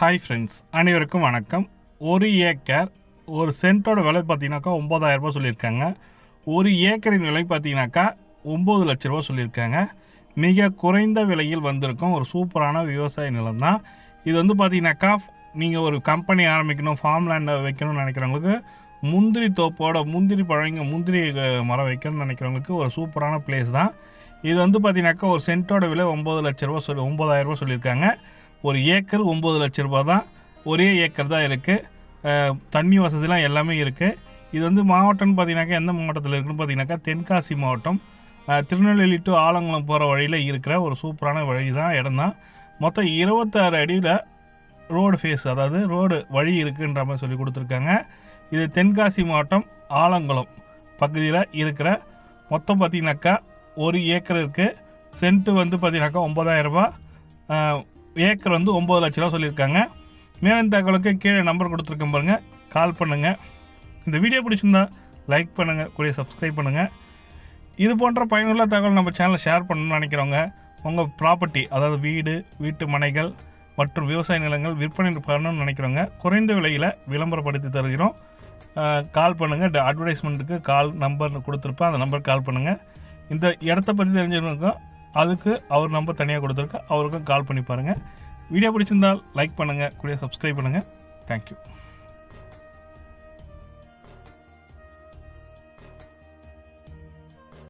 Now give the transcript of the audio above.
Hi friends அனைவருக்கும் வணக்கம். ஒரு ஏக்கர் ஒரு சென்ட்டோட விலை பார்த்தீங்கன்னாக்கா ஒம்பதாயிரரூபா சொல்லியிருக்காங்க. ஒரு ஏக்கரின் விலை பார்த்தீங்கன்னாக்கா ஒம்பது லட்ச ரூபா சொல்லியிருக்காங்க. மிக குறைந்த விலையில் வந்திருக்கும் ஒரு சூப்பரான விவசாய நிலம் தான். இது வந்து பார்த்தீங்கன்னாக்கா நீங்கள் ஒரு கம்பெனி ஆரம்பிக்கணும் ஃபார்ம் லேண்டை வைக்கணும்னு நினைக்கிறவங்களுக்கு முந்திரி தோப்போட முந்திரி பழங்க முந்திரி மரம் வைக்கணும்னு நினைக்கிறவங்களுக்கு ஒரு சூப்பரான பிளேஸ் தான். இது வந்து பார்த்தீங்கன்னாக்கா ஒரு சென்ட்டோட விலை ஒம்பது லட்ச ரூபா சொல்லி ஒம்பதாயிரரூபா சொல்லியிருக்காங்க. ஒரு ஏக்கர் ஒம்பது லட்ச ரூபா தான். ஒரே ஏக்கர் தான் இருக்குது தண்ணி வசதிலாம் எல்லாமே இருக்குது இது வந்து மாவட்டம்னு பார்த்தீங்கன்னாக்கா எந்த மாவட்டத்தில் இருக்குன்னு பார்த்தீங்கன்னாக்கா தென்காசி மாவட்டம். திருநெல்வேலி டு ஆலங்குளம் போகிற வழியில் இருக்கிற ஒரு சூப்பரான வழி தான் இடம் தான். மொத்தம் இருபத்தாறு அடியில் ரோடு ஃபேஸ் அதாவது ரோடு வழி இருக்குன்ற மாதிரி சொல்லி கொடுத்துருக்காங்க. இது தென்காசி மாவட்டம் ஆலங்குளம் பகுதியில் இருக்கிற மொத்தம் பார்த்தீங்கன்னாக்கா ஒரு ஏக்கர் இருக்குது சென்ட்டு வந்து பார்த்தீங்கன்னாக்கா ஒம்பதாயிரம் ரூபா ஏக்கர் வந்து ஒம்பது லட்ச ரூபா சொல்லியிருக்காங்க. மேலும் தகவலுக்கு கீழே நம்பர் கொடுத்துருக்கேன் பாருங்கள் கால் பண்ணுங்கள் இந்த வீடியோ பிடிச்சிருந்தா லைக் பண்ணுங்கள் கூடிய சப்ஸ்கிரைப் பண்ணுங்கள் இது போன்ற பயனுள்ள தகவல் நம்ம சேனலில் ஷேர் பண்ணணும்னு நினைக்கிறவங்க உங்கள் ப்ராப்பர்ட்டி அதாவது வீடு வீட்டு மனைகள் மற்றும் விவசாய நிலங்கள் விற்பனை பண்ணணும்னு நினைக்கிறவங்க குறைந்த விலையில் விளம்பரப்படுத்தி தருகிறோம். கால் பண்ணுங்கள் அட்வர்டைஸ்மெண்ட்டுக்கு கால் நம்பர் கொடுத்துருப்பேன். அந்த நம்பர் கால் பண்ணுங்கள் இந்த இடத்த பற்றி தெரிஞ்சவங்களுக்கும் அதுக்கு அவர் நம்பர் தனியாக கொடுத்துருக்கு. அவருக்கும் கால் பண்ணி பாருங்கள் வீடியோ பிடிச்சிருந்தால் லைக் பண்ணுங்கள் கூட சப்ஸ்கிரைப் பண்ணுங்கள் தேங்க்யூ